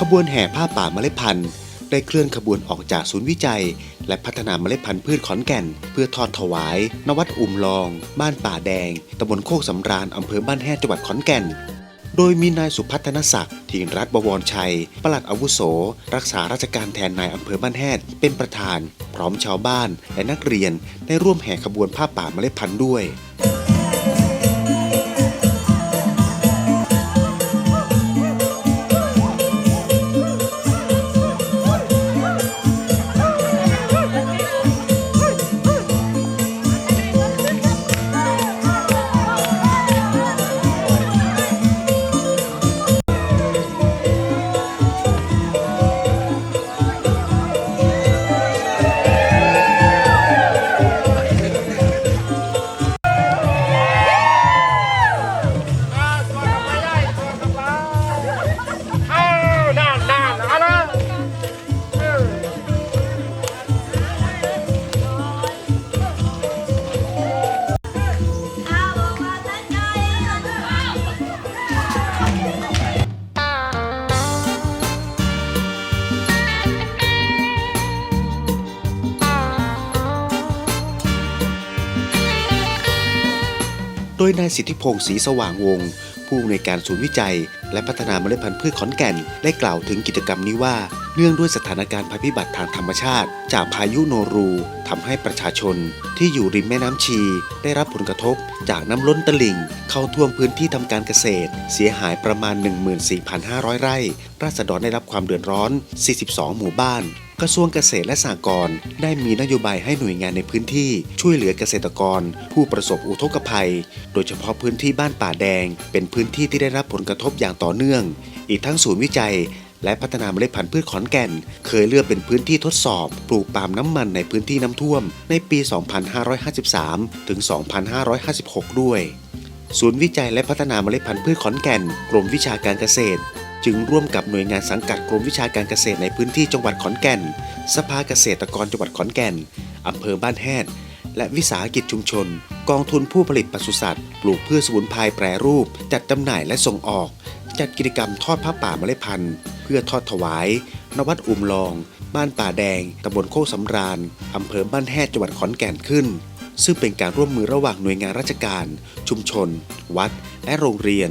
ขบวนแห่ผ้าป่าเมล็ดพันธุ์ได้เคลื่อนขบวนออกจากศูนย์วิจัย และพัฒนาเมล็ดพันธุ์พืชขอนแก่น เพื่อทอดถวาย นวัดอุ่มลอง บ้านป่าแดงตำบลโคกสำราญอำเภอบ้านแฮดจังหวัดขอนแก่น โดยมีนายสุพัฒนศักดิ์ทีนรัฐบวรชัย ปลัดอาวุโส รักษาราชการแทนนายอำเภอบ้านแฮดเป็นประธาน พร้อมชาวบ้านและนักเรียนได้ร่วมแห่ขบวนผ้าป่าเมล็ดพันธุ์ด้วย ดยนายสิทธิพงศ์ศรีสว่างวงศ์ผู้อำนวยการศูนย์วิจัยและพัฒนาเมล็ดพันธุ์พืชขอนแก่น ได้กล่าวถึงกิจกรรมนี้ว่า เนื่องด้วยสถานการณ์ภัยพิบัติทางธรรมชาติ จากพายุโนรูทำให้ประชาชน ที่อยู่ริมแม่น้ำชี ได้รับผลกระทบ จากน้ำล้นตลิ่ง เข้าท่วมพื้นที่ทำการเกษตร เสียหายประมาณ 14,500 ไร่ ราษฎรได้รับความเดือดร้อน 42 หมู่บ้านกระทรวงเกษตรและสหกรณ์ได้มีนโยบายให้หน่วยงานในพื้นที่ช่วยเหลือเกษตรกร ผู้ประสบอุทกภัย โดยเฉพาะพื้นที่บ้านป่าแดง เป็นพื้นที่ที่ได้รับผลกระทบอย่างต่อเนื่อง อีกทั้งศูนย์วิจัย และพัฒนาเมล็ดพันธุ์พืชขอนแก่น เคยเลือกเป็นพื้นที่ทดสอบ ปลูกปาล์มน้ำมันในพื้นที่น้ำท่วม ในปี 2553 ถึง 2556 ด้วย ศูนย์วิจัยและพัฒนาเมล็ดพันธุ์พืชขอนแก่น กรมวิชาการเกษตรจึงร่วมกับหน่วยงานสังกัดกรมวิชาการเกษตรในพื้นที่จังหวัดขอนแก่น สภาเกษตรกรจังหวัดขอนแก่น อำเภอบ้านแฮด และวิสาหกิจชุมชน กองทุนผู้ผลิตปศุสัตว์ ปลูกพืชสมุนไพรแปรรูป จัดจำหน่ายและส่งออก จัดกิจกรรมทอดผ้าป่าเมล็ดพันธุ์ เพื่อทอดถวาย นวัดอุ่มลอง บ้านป่าแดงตำบลโคกสำราญอำเภอบ้านแฮดจังหวัดขอนแก่นขึ้น ซึ่งเป็นการร่วมมือระหว่างหน่วยงานราชการ ชุมชน วัด และโรงเรียน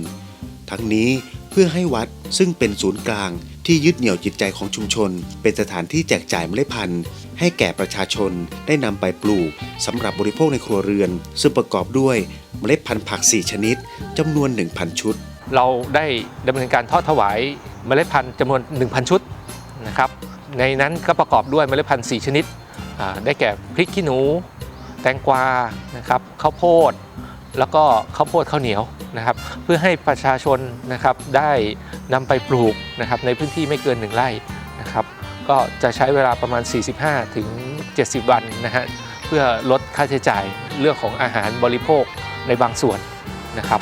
ทั้งนี้เพื่อให้วัดซึ่งเป็นศูนย์กลางที่ยึดเหนี่ยวจิตใจของชุมชน เป็นสถานที่แจกจ่ายเมล็ดพันธุ์ ให้แก่ประชาชนได้นำไปปลูกสำหรับบริโภคในครัวเรือน ซึ่งประกอบด้วยเมล็ดพันธุ์ผัก 4 ชนิดจำนวน 1,000 ชุด เราได้ดำเนินการทอดถวายเมล็ดพันธุ์จำนวน 1,000 ชุดนะครับในนั้นก็ประกอบด้วยเมล็ดพันธุ์ 4 ชนิด ได้แก่พริกขี้หนู แตงกวานะครับข้าวโพด แล้วก็ข้าวโพดข้าวเหนียวนะครับเพื่อให้ประชาชนนะครับได้นำไปปลูกนะครับในพื้นที่ไม่เกิน 1 ไร่นะครับก็จะใช้เวลาประมาณ 45 ถึง 70 วันนะฮะเพื่อลดค่าใช้จ่ายเรื่องของอาหารบริโภคในบางส่วนนะครับ